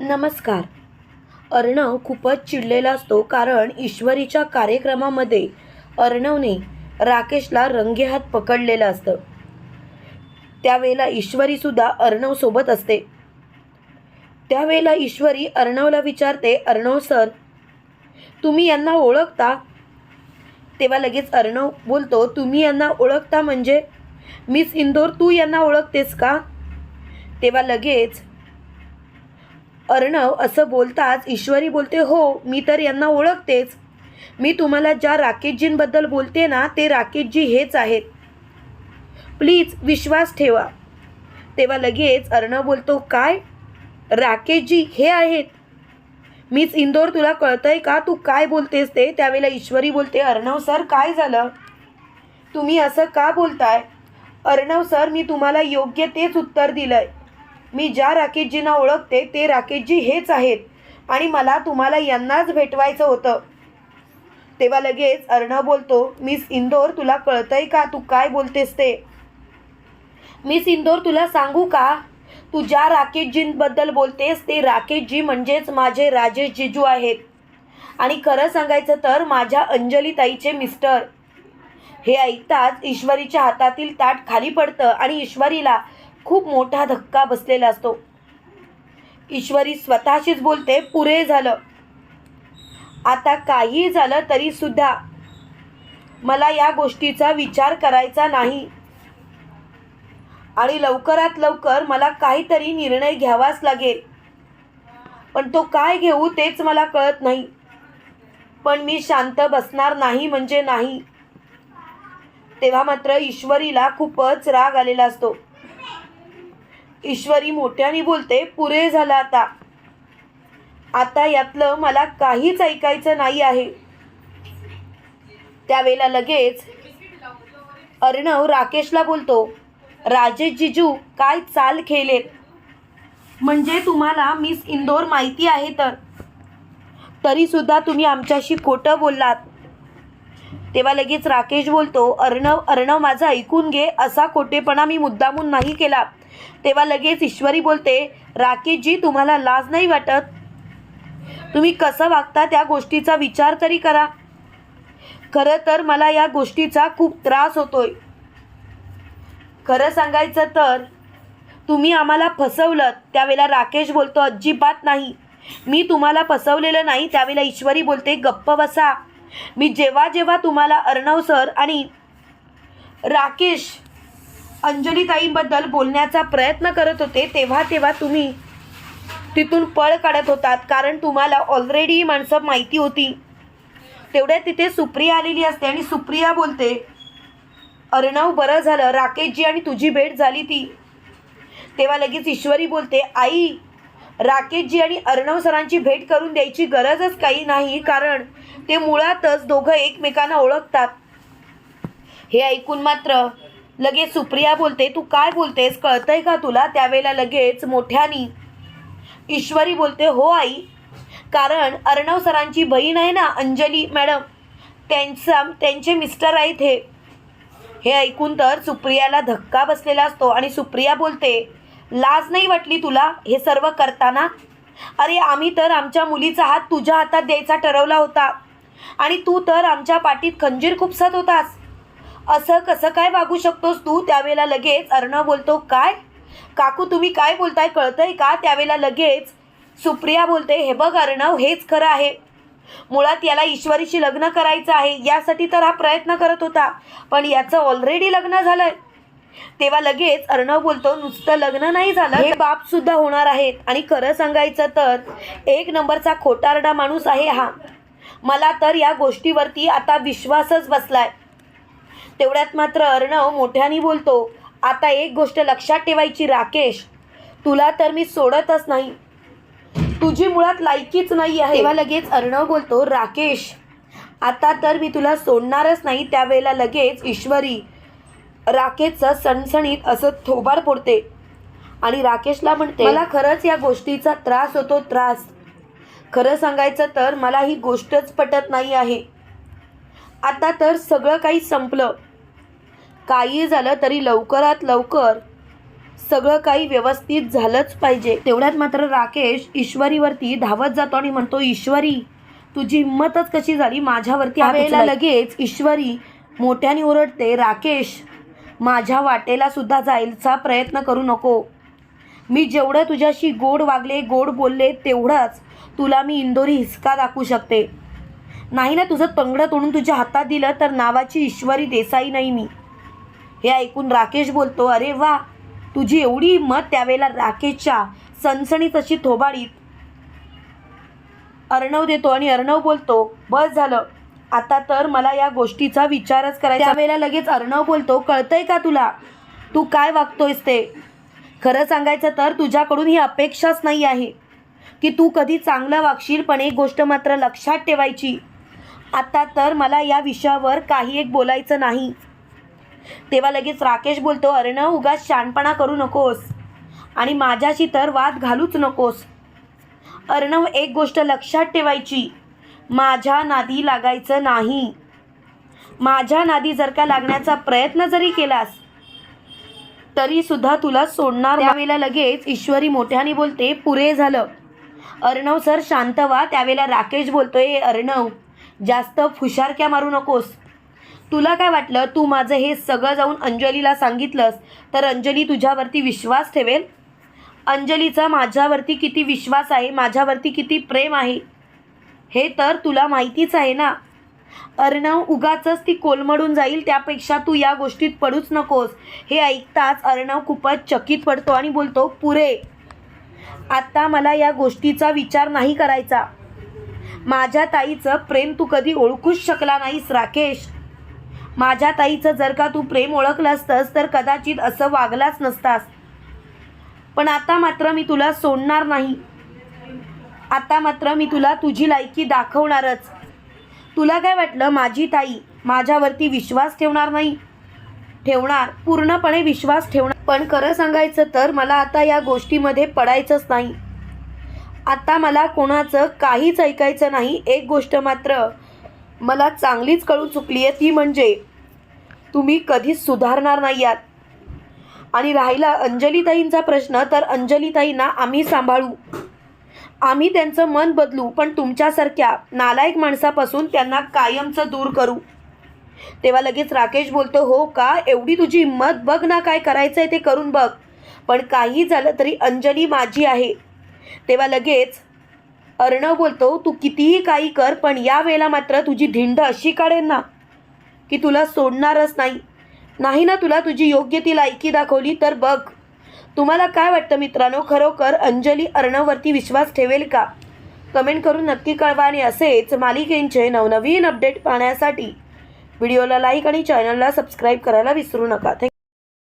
नमस्कार. अर्णव खूपच चिडलेला असतो कारण ईश्वरीच्या कार्यक्रमामध्ये अर्णवने राकेशला रंगेहात पकडलेलं असतं. त्यावेळेला ईश्वरीसुद्धा अर्णवसोबत असते. त्यावेळेला ईश्वरी अर्णवला विचारते अर्णव सर तुम्ही यांना ओळखता? तेव्हा लगेच अर्णव बोलतो तुम्ही यांना ओळखता म्हणजे? मिस इंदोर तू यांना ओळखतेस का? तेव्हा लगेच अर्णव असं बोलताच ईश्वरी बोलते हो मी तर यांना ओळखतेच. मी तुम्हाला ज्या राकेशजींबद्दल बोलते ना ते राकेशजी हेच आहेत. प्लीज विश्वास ठेवा. तेव्हा लगेच अर्णव बोलतो काय? राकेशजी हे आहेत? मीच इंदोर तुला कळतंय का? तू काय बोलतेस ते? त्यावेळेला ईश्वरी बोलते अर्णव सर काय झालं? तुम्ही असं का बोलताय? अर्णव सर मी तुम्हाला योग्य तेच उत्तर दिलंय. मी ज्या राकेशजींना ओळखते ते राकेशजी हेच आहेत. आणि मला तुम्हाला यांनाच भेटवायचं होतं. तेव्हा लगेच अर्णव बोलतो मिस इंदोर तुला कळतंय का? तू काय बोलतेस ते? मिस इंदोर तुला सांगू का? तू ज्या राकेशजींबद्दल बोलतेस ते राकेशजी म्हणजेच माझे राजेश जिजू आहेत. आणि खरं सांगायचं तर माझ्या अंजलीताईचे मिस्टर. हे ऐकताच ईश्वरीच्या हातातील ताट खाली पडतं आणि ईश्वरीला खूप मोठा धक्का बसलेला असतो. ईश्वरी स्वतःशीच बोलते पुरे झालं. आता काही झालं तरी सुद्धा मला या गोष्टीचा विचार करायचा नाही. आणि लवकरात लवकर मला काहीतरी निर्णय घ्यावाच लागेल. पण तो काय घेऊ तेच मला कळत नाही. पण मी शांत बसणार नाही म्हणजे नाही. तेव्हा मात्र ईश्वरीला खूपच राग आलेला असतो. ईश्वरी मोठ्याने बोलते पुरे झालं आता. आता यातलं मला काहीच ऐकायचं नाही आहे. त्यावेळेला लगेच अर्णव राकेशला बोलतो राजेश जिजू काय चाल खेळलेत म्हणजे तुम्हाला मिस इंदोर माहिती आहे तर. तरीसुद्धा तुम्ही आमच्याशी खोटं बोललात. तेव्हा लगेच राकेश बोलतो अर्णव अर्णव माझं ऐकून घे. असा खोटेपणा मी मुद्दामून नाही केला. तेव्हा लगेच ईश्वरी बोलते राकेशजी तुम्हाला लाज नाही वाटत? तुम्ही कसं वागता त्या गोष्टीचा विचार तरी करा. खरं तर मला या गोष्टीचा खूप त्रास होतोय. खरं सांगायचं तर तुम्ही आम्हाला फसवलं त्यावेळेला राकेश बोलतो अजिबात नाही. मी तुम्हाला फसवलेलं नाही. त्यावेळेला ईश्वरी बोलते गप्प बसा. मी जेव्हा जेव्हा तुम्हाला अर्णव सर आणि राकेश अंजलीताईंबद्दल बोलण्याचा प्रयत्न करत होते तेव्हा तेव्हा तुम्ही तिथून पळ काढत होतात कारण तुम्हाला ऑलरेडी ही माणसं माहिती होती. तेवढ्या तिथे सुप्रिया आलेली असते आणि सुप्रिया बोलते अर्णव बरं झालं. राकेशजी आणि तुझी भेट झाली ती. तेव्हा लगेच ईश्वरी बोलते आई राकेशजी आणि अर्णव सरांची भेट करून द्यायची गरजच काही नाही कारण ते मुळातच दोघं एकमेकांना ओळखतात. हे ऐकून मात्र लगेच सुप्रिया बोलते तू काय बोलतेस? कळतंय का तुला? त्यावेळेला लगेच मोठ्यानी ईश्वरी बोलते हो आई कारण अर्णव सरांची बहीण आहे ना अंजली मॅडम त्यांचा त्यांचे मिस्टर आहेत हे. हे ऐकून तर सुप्रियाला धक्का बसलेला असतो आणि सुप्रिया बोलते लाज नाही वाटली तुला हे सर्व करताना? अरे आम्ही तर आमच्या मुलीचा हात तुझ्या हातात द्यायचा ठरवला होता आणि तू तर आमच्या पाठीत खंजीर खुपसत होतास. असं कसं काय वागू शकतोस तू? त्यावेळेला लगेच अर्णव बोलतो काय? काकू तुम्ही काय बोलताय? कळतंय का? त्यावेळेला लगेच सुप्रिया बोलते हे बघ अर्णव हेच खरं आहे. मुळात याला ईश्वरीशी लग्न करायचं आहे. यासाठी तर हा प्रयत्न करत होता पण याचं ऑलरेडी लग्न झालंय. तेव्हा लगेच अर्णव बोलतो नुसतं लग्न नाही झालं हे बाप सुद्धा होणार आहेत. आणि खरं सांगायचं तर एक नंबरचा खोटारडा माणूस आहे हा. मला तर या गोष्टीवरती आता विश्वासच बसलाय. तेवढ्यात मात्र अर्णव मोठ्याने बोलतो आता एक गोष्ट लक्षात ठेवायची राकेश तुला तर मी सोडतच नाही. तुझी मुळात लायकीच नाही आहे. तेव्हा लगेच अर्णव बोलतो राकेश आता तर मी तुला सोडणारच नाही. त्यावेळेला लगेच ईश्वरी राकेशचं सणसणीत असं थोबाड फोडते आणि राकेशला म्हणते मला खरंच या गोष्टीचा त्रास होतो त्रास. खरं सांगायचं तर मला ही गोष्टच पटत नाही आहे. आता तर सगळं काही संपलं. काही झालं तरी लवकरात लवकर सगळं काही व्यवस्थित झालंच पाहिजे. तेवढ्यात मात्र राकेश ईश्वरीवरती धावत जातो आणि म्हणतो ईश्वरी तुझी हिंमतच कशी झाली? माझ्यावरती वेळेला. लगेच ईश्वरी मोठ्याने ओरडते राकेश माझ्या वाटेला सुद्धा जायचा प्रयत्न करू नको. मी जेवढं तुझ्याशी गोड वागले गोड बोलले तेवढंच तुला मी इंदोरी हिसका दाखवू शकते. नाही ना तुझं तंगडं तोडून तुझ्या हातात दिलं तर नावाची ईश्वरी देसाई नाही मी. हे ऐकून राकेश बोलतो अरे वा तुझी एवढी हिंमत त्यावेळेला राकेशच्या सणसणीत अशी थोबाडीत. अर्णव देतो आणि अर्णव बोलतो बस झालं. आता तर मला या गोष्टीचा विचारच करायचा. त्यावेळेला लगेच अर्णव बोलतो कळतंय का तुला? तू काय वागतोयस ते? खरं सांगायचं तर तुझ्याकडून ही अपेक्षाच नाही आहे की तू कधी चांगलं वागशील पण एक गोष्ट मात्र लक्षात ठेवायची. आता तर मला या विषयावर काही एक बोलायचं नाही. तेव्हा लगेच राकेश बोलतो अर्णव उगाच शानपणा करू नकोस. आणि माझ्याशी तर वाद घालूच नकोस. अर्णव एक गोष्ट लक्षात ठेवायची माझ्या नादी लागायचं नाही. माझ्या नादी जर का लागण्याचा प्रयत्न जरी केलास तरी सुद्धा तुला सोडणार त्यावेळेला लगेच ईश्वरी मोठ्याने बोलते पुरे झालं. अर्णव सर शांत व्हा त्यावेळेला राकेश बोलतोय अर्णव जास्त फुशारक्या मारू नकोस. तुला काय वाटलं? तू माझं हे सगळं जाऊन अंजलीला सांगितलंस तर अंजली तुझ्यावरती विश्वास ठेवेल? अंजलीचा माझ्यावरती किती विश्वास आहे माझ्यावरती किती प्रेम आहे हे तर तुला माहितीच आहे ना? अर्णव उगाचच ती कोलमडून जाईल त्यापेक्षा तू या गोष्टीत पडूच नकोस. हे ऐकताच अर्णव खूपच चकित पडतो आणि बोलतो पुरे आता मला या गोष्टीचा विचार नाही करायचा. माझ्या ताईचं प्रेम तू कधी ओळखूच शकला नाहीस राकेश. माझ्या ताईचं जर का तू प्रेम ओळखलं असतंस तर कदाचित असं वागलाच नसतास. पण आता मात्र मी तुला सोडणार नाही. आता मात्र मी तुला तुझी लायकी दाखवणारच. तुला काय वाटलं? माझी ताई माझ्यावरती विश्वास ठेवणार नाही. ठेवणार पूर्णपणे विश्वास ठेवणार. पण खरं सांगायचं तर मला आता या गोष्टीमध्ये पडायचंच नाही. आता मला कोणाचं काहीच ऐकायचं नाही. एक गोष्ट मात्र मला चांगलीच कळून चुकली आहे ती म्हणजे तुम्ही कधीच सुधारणार नाही आहात. आणि राहिला अंजलीताईंचा प्रश्न तर अंजलीताईंना आम्ही सांभाळू. आम्ही त्यांचं मन बदलू पण तुमच्यासारख्या नालायक माणसापासून त्यांना कायमचं दूर करू. तेव्हा लगेच राकेश बोलतो हो का? एवढी तुझी हिंमत बघ ना काय करायचं आहे ते करून बघ. पण काही झालं तरी अंजली माझी आहे. तेव्हा लगेच अर्णव बोलतो तू कितीही काही कर पण या वेळेला मात्र तुझी धिंड अशी काढेन ना. की तुला सोडणारच नाही. नाही ना तुला तुझी योग्य ती लायकी दाखवली तर बघ. तुम्हाला काय वाटतं मित्रांनो? खरोखर अंजली अर्णववरती विश्वास ठेवेल का? कमेंट करून नक्की कळवा आणि असेच मालिकेंचे नवनवीन अपडेट पाहण्यासाठी व्हिडिओला लाईक आणि चॅनलला सबस्क्राईब करायला विसरू नका. थँक्यू.